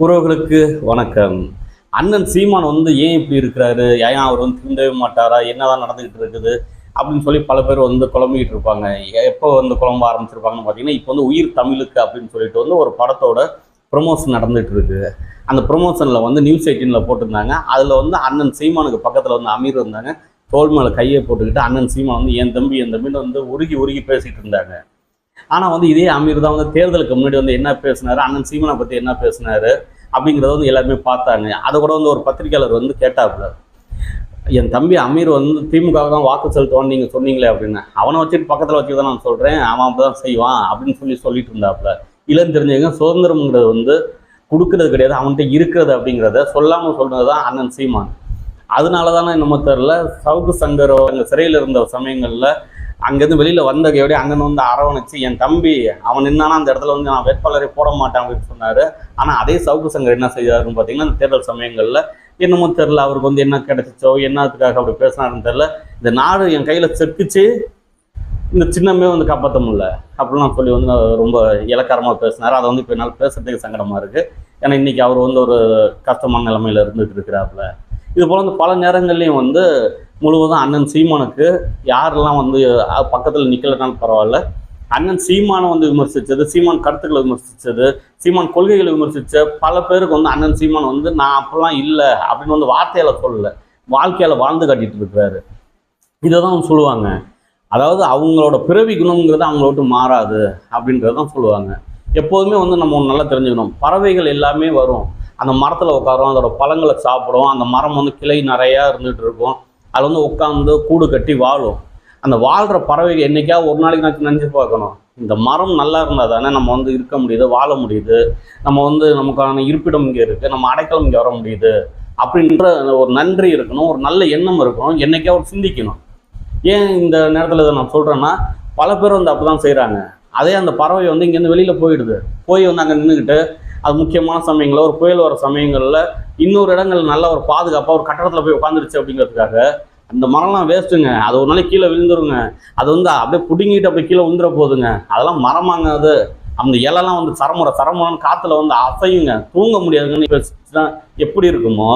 உறவுகளுக்கு வணக்கம். அண்ணன் சீமான் வந்து ஏன் இப்படி இருக்கிறாரு? ஏன் அவர் வந்து திருந்தவே மாட்டாரா? என்னதான் நடந்துகிட்டு இருக்குது? அப்படின்னு சொல்லி பல பேர் வந்து குழம்பிக்கிட்டு இருப்பாங்க. எப்போ வந்து குழம்ப ஆரம்பிச்சிருப்பாங்கன்னு பார்த்தீங்கன்னா இப்போ வந்து உயிர் தமிழுக்கு அப்படின்னு சொல்லிட்டு வந்து ஒரு படத்தோட ப்ரொமோஷன் நடந்துட்டு இருக்கு. அந்த ப்ரொமோஷனில் வந்து நியூஸ் எயிட்டீனில் போட்டிருந்தாங்க. அதில் வந்து அண்ணன் சீமானுக்கு பக்கத்தில் வந்து அமீர் இருந்தாங்க. தோல் மேலே கையை போட்டுக்கிட்டு அண்ணன் சீமான் வந்து என் தம்பி என் தம்பின்னு வந்து உருகி உருகி பேசிகிட்டு இருந்தாங்க. ஆனால் வந்து இதே அமீர் தான் வந்து தேர்தலுக்கு முன்னாடி வந்து என்ன பேசினாரு? அண்ணன் சீமனை பற்றி என்ன பேசினாரு? அப்படிங்கிறத வந்து எல்லாருமே பார்த்தாங்க. அதை கூட வந்து ஒரு பத்திரிக்கையாளர் வந்து கேட்டாப்புல. என் தம்பி அமீர் வந்து திமுக தான் வாக்கு செலுத்துவான்னு நீங்கள் சொன்னீங்களே அப்படின்னு. அவனை வச்சுட்டு பக்கத்தில் வச்சு தான் நான் சொல்கிறேன் அவன் அப்படி தான் செய்வான் அப்படின்னு சொல்லி சொல்லிட்டு இருந்தாப்புல. இல்லைன்னு தெரிஞ்சவங்க சுதந்திரம்ங்கிறது வந்து கொடுக்கறது கிடையாது. அவன்கிட்ட இருக்கிறது அப்படிங்கிறத சொல்லாமல் சொல்கிறது தான் அண்ணன் சீமான். அதனால தானே என்னமோ தெரில சவுக்கு சங்கரோ அங்கே சிறையில் இருந்த சமயங்களில் அங்கேருந்து வெளியில் வந்த கையோடய அங்கேருந்து வந்து அரவணைச்சு என் தம்பி அவன் நின்னானா அந்த இடத்துல வந்து நான் வேட்பாளரை போட மாட்டேன் அப்படின்னு சொன்னார். ஆனால் அதே சவுக்கு சங்கர் என்ன செய்தாருன்னு பார்த்தீங்கன்னா அந்த தேர்தல் சமயங்களில் என்னமோ தெரில அவருக்கு வந்து என்ன கிடைச்சிச்சோ என்னத்துக்காக அப்படி பேசினாருன்னு தெரில இந்த நாடு என் கையில் செக்குச்சு இந்த சின்னமே வந்து காப்பாற்ற முடியல. அப்படிலாம் சொல்லி வந்து ரொம்ப இலக்காரமாக பேசினார். அதை வந்து இப்போ என்னால் பேசுறதுக்கு சங்கடமாக இருக்குது ஏன்னா இன்றைக்கி அவர் வந்து ஒரு கஷ்டமான நிலமையில் இருந்துகிட்டு இருக்கிறாப்புல. இது போல் வந்து பல நேரங்கள்லையும் வந்து முழுவதும் அண்ணன் சீமானுக்கு யாரெல்லாம் வந்து பக்கத்தில் நிற்கலனாலும் பரவாயில்ல. அண்ணன் சீமானை வந்து விமர்சித்தது சீமான் கருத்துக்களை விமர்சித்தது சீமான் கொள்கைகளை விமர்சித்த பல பேருக்கு வந்து அண்ணன் சீமான் வந்து நான் அப்பெல்லாம் இல்லை அப்படின்னு வந்து வார்த்தையால் சொல்லலை. வாழ்க்கையால் வாழ்ந்து காட்டிட்டு இருக்கிறாரு. இதை தான் சொல்லுவாங்க. அதாவது அவங்களோட பிறவி குணங்கிறது அவங்கள விட்டு மாறாது அப்படின்றத தான் சொல்லுவாங்க. எப்போதுமே வந்து நம்ம ஒன்று நல்லா தெரிஞ்சுக்கணும். பறவைகள் எல்லாமே வரும். அந்த மரத்தில் உட்காரும் அதோட பழங்களை சாப்பிடும். அந்த மரம் வந்து கிளை நிறையா இருந்துகிட்டு இருக்கும். அது வந்து உட்காந்து கூடு கட்டி வாழும். அந்த வாழ்கிற பறவைகள் என்னைக்கா ஒரு நாளைக்கு நான் நினச்சி பார்க்கணும். இந்த மரம் நல்லா இருந்தால் தானே நம்ம வந்து இருக்க முடியுது வாழ முடியுது. நம்ம வந்து நமக்கான இருப்பிடம் இங்கே இருக்குது நம்ம அடைக்கலம் இங்கே வர முடியுது. அப்படின்ற ஒரு நன்றி இருக்கணும் ஒரு நல்ல எண்ணம் இருக்கணும் என்றைக்கா ஒரு சிந்திக்கணும். ஏன் இந்த நேரத்தில் இதை நான் சொல்கிறேன்னா பல பேர் வந்து அப்படி தான் செய்கிறாங்க அதே அந்த பறவை வந்து இங்கேருந்து வெளியில் போயிடுது. போய் வந்து அங்கே நின்றுக்கிட்டு அது முக்கியமான சமயங்களில் ஒரு புயல் வர சமயங்களில் இன்னொரு இடங்கள் நல்ல ஒரு பாதுகாப்பாக ஒரு கட்டடத்தில் போய் உட்காந்துருச்சு அப்படிங்கிறதுக்காக அந்த மரம்லாம் வேஸ்ட்டுங்க. அது ஒரு நாளைக்கு கீழே விழுந்துருங்க. அது வந்து அப்படியே பிடுங்கிட்டு அப்படியே கீழே விழுந்துட போகுதுங்க அதெல்லாம் மரமாங்க அது அந்த இலைலாம் வந்து சரமுறை சரமுறைன்னு காற்றுல வந்து அசையுங்க. தூங்க முடியாதுங்கன்னு எப்படி இருக்குமோ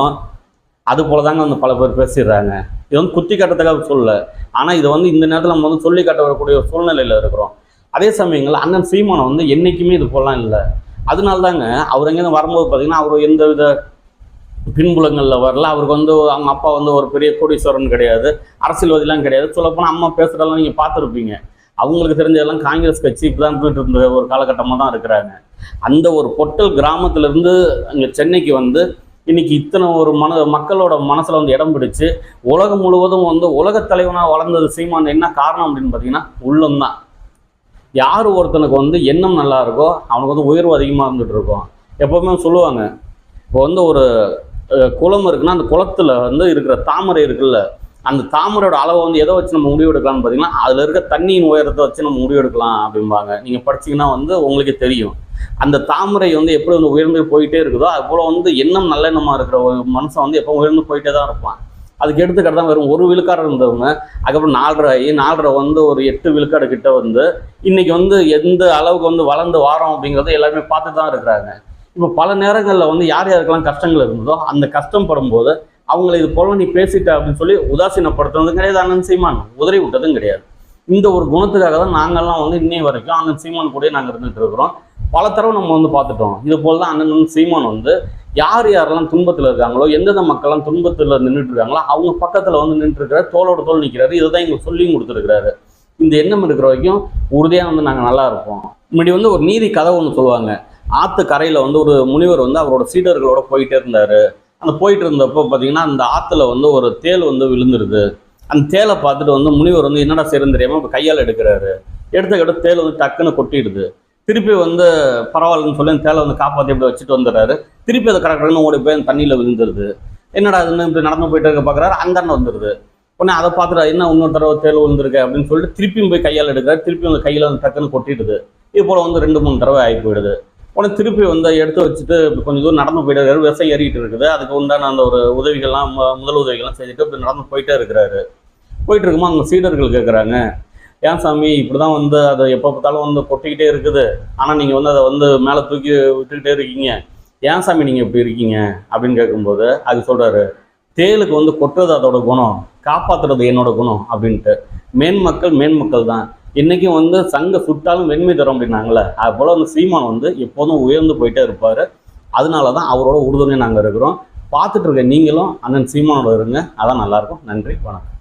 அது போல தாங்க வந்து பல பேர் பேசிடுறாங்க. இது வந்து குத்தி கட்டுறதுக்காக சொல்லல. ஆனால் இதை வந்து இந்த நேரத்தில் நம்ம வந்து சொல்லி காட்ட வரக்கூடிய ஒரு சூழ்நிலையில் இருக்கிறோம். அதே சமயங்களில் அண்ணன் சீமானம் வந்து என்றைக்குமே இது போலாம் இல்லை. அதனால தாங்க அவர் எங்கேருந்து வரும்போது பார்த்தீங்கன்னா அவர் எந்த வித பின்புலங்களில் வரல. அவருக்கு வந்து அவங்க அப்பா வந்து ஒரு பெரிய கோடீஸ்வரன் கிடையாது. அரசியல்வாதிலாம் கிடையாது. சொல்லப்போனால் அம்மா பேசுகிறதெல்லாம் நீங்கள் பார்த்துருப்பீங்க. அவங்களுக்கு தெரிஞ்சதெல்லாம் காங்கிரஸ் கட்சி இப்போ தான் போயிட்டு இருந்த ஒரு காலகட்டமாக தான் இருக்கிறாங்க. அந்த ஒரு பொட்டல் கிராமத்திலேருந்து அங்கே சென்னைக்கு வந்து இன்னைக்கு இத்தனை ஒரு மன மக்களோட மனசில் வந்து இடம் பிடிச்சு உலகம் முழுவதும் வந்து உலகத் தலைவனாக வளர்ந்தது சீமான் என்ன காரணம் அப்படின்னு பார்த்தீங்கன்னா உள்ளம்தான் யார் ஒருத்தனுக்கு வந்து எண்ணம் நல்லா இருக்கோ அவனுக்கு வந்து உயர்வு அதிகமாக இருந்துகிட்டு இருக்கும். எப்போவுமே சொல்லுவாங்க இப்போ வந்து ஒரு குளம் இருக்குன்னா அந்த குளத்தில் வந்து இருக்கிற தாமரை இருக்குல்ல அந்த தாமரையோட அளவை வந்து எதை வச்சு நம்ம முடிவு எடுக்கலாம்னு பார்த்தீங்கன்னா அதில் இருக்க தண்ணியின் உயரத்தை வச்சு நம்ம முடிவு எடுக்கலாம் அப்படிம்பாங்க. நீங்கள் படிச்சிங்கன்னா வந்து உங்களுக்கே தெரியும். அந்த தாமரை வந்து எப்படி வந்து உயர்ந்து போயிட்டே இருக்குதோ அதுபோல் வந்து எண்ணம் நல்லெண்ணமாக இருக்கிற ஒரு மனுஷன் வந்து எப்போ உயர்ந்து போயிட்டே தான் இருப்பான். அதுக்கு எடுத்துக்கிட்டு தான் வெறும் ஒரு விழுக்காடு இருந்தவங்க அதுக்கப்புறம் நாலரை ஆகி நாலரை வந்து ஒரு எட்டு விழுக்காடு கிட்ட வந்து இன்னைக்கு வந்து எந்த அளவுக்கு வந்து வளர்ந்து வாரோம் அப்படிங்கிறத எல்லாருமே பார்த்து தான் இருக்கிறாங்க. இப்போ பல நேரங்களில் வந்து யார் யாருக்கெல்லாம் கஷ்டங்கள் இருந்ததோ அந்த கஷ்டம் படும்போது அவங்களை இது போல நீ பேசிட்ட அப்படின்னு சொல்லி உதாசீனப்படுத்துறதும் கிடையாது அண்ணன் சீமான். உதறி விட்டதும் கிடையாது. இந்த ஒரு குணத்துக்காக தான் நாங்கள்லாம் வந்து இன்னை வரைக்கும் அண்ணன் சீமான் கூட நாங்கள் இருந்துட்டு இருக்கிறோம். பல தடவை நம்ம வந்து பார்த்துட்டோம். இது போல தான் அண்ணன் சீமான் வந்து யார் யாரெல்லாம் துன்பத்தில் இருக்காங்களோ எந்தெந்த மக்கள்லாம் துன்பத்தில் நின்றுட்டு இருக்காங்களோ அவங்க பக்கத்தில் வந்து நின்றுட்டு தோளோட தோல் நிற்கிறாரு இதை தான் எங்களுக்கு சொல்லியும் கொடுத்துருக்கிறாரு. இந்த எண்ணம் இருக்கிற வரைக்கும் உறுதியாக வந்து நாங்கள் நல்லா இருப்போம். முன்னாடி வந்து ஒரு நீதி கதை ஒன்று சொல்லுவாங்க. ஆற்று கரையில் வந்து ஒரு முனிவர் வந்து அவரோட சீடர்களோட போயிட்டே இருந்தார். அந்த போயிட்டு இருந்தப்போ பார்த்தீங்கன்னா அந்த ஆற்றுல வந்து ஒரு தேல் வந்து விழுந்துருது. அந்த தேலை பார்த்துட்டு வந்து முனிவர் வந்து என்னடா செய்யறதுன்னு தெரியாமல் இப்போ கையால் எடுக்கிறாரு. எடுத்த கிட்ட தேல் வந்து டக்குன்னு கொட்டிடுது. திருப்பி வந்து பரவாயில்லன்னு சொல்லி அந்த தேலை வந்து காப்பாற்றி இப்படி வச்சுட்டு வந்துடுறாரு. திருப்பி அதை கரெக்டாக ஓடி போய் அந்த தண்ணியில் விழுந்துருது. என்னடா அதுன்னு இப்படி நடந்து போயிட்டு இருக்க பார்க்குறாரு அந்த வந்துடுது உடனே அதை பார்த்துட்டு என்ன இன்னொரு தடவை தேல் விழுந்திருக்கு? அப்படின்னு சொல்லிட்டு திருப்பியும் போய் கையால் எடுக்கிறாரு. திருப்பி அந்த கையில் வந்து டக்குன்னு கொட்டிடுது. இது போல் வந்து ரெண்டு மூணு தடவை ஆகி போயிடுது உடனே திருப்பி வந்து எடுத்து வச்சுட்டு கொஞ்சம் தூரம் நடந்து போயிட்டு இருக்காரு விவசாயம் ஏறிக்கிட்டு இருக்குது. அதுக்கு உண்டான அந்த ஒரு உதவிகள்லாம் முதல் உதவிகள்லாம் செஞ்சுட்டு இப்படி நடந்து போயிட்டே இருக்கிறாரு. போயிட்டு இருக்கும்போது அவங்க சீடர்கள் கேட்குறாங்க ஏன் சாமி இப்படி தான் வந்து அதை எப்போ பார்த்தாலும் வந்து கொட்டிக்கிட்டே இருக்குது. ஆனால் நீங்கள் வந்து அதை வந்து மேலே தூக்கி விட்டுக்கிட்டே இருக்கீங்க. ஏன் சாமி நீங்கள் இப்படி இருக்கீங்க? அப்படின்னு கேட்கும்போது அது சொல்கிறாரு தேலுக்கு வந்து கொட்டுறது அதோட குணம் காப்பாற்றுறது என்னோட குணம் அப்படின்ட்டு. மேன்மக்கள் மேன்மக்கள் தான் இன்றைக்கும் வந்து சங்க சுட்டாலும் வெண்மை தரும் அப்படின்னாங்களே அது போல் அந்த சீமான் வந்து எப்போதும் உயர்ந்து போயிட்டே இருப்பார். அதனால தான் அவரோட உறுதுணை நாங்கள் இருக்கிறோம். பார்த்துட்டு இருக்க நீங்களும் அண்ணன் சீமானோட இருங்க. அதான் நல்லாயிருக்கும் நன்றி வணக்கம்.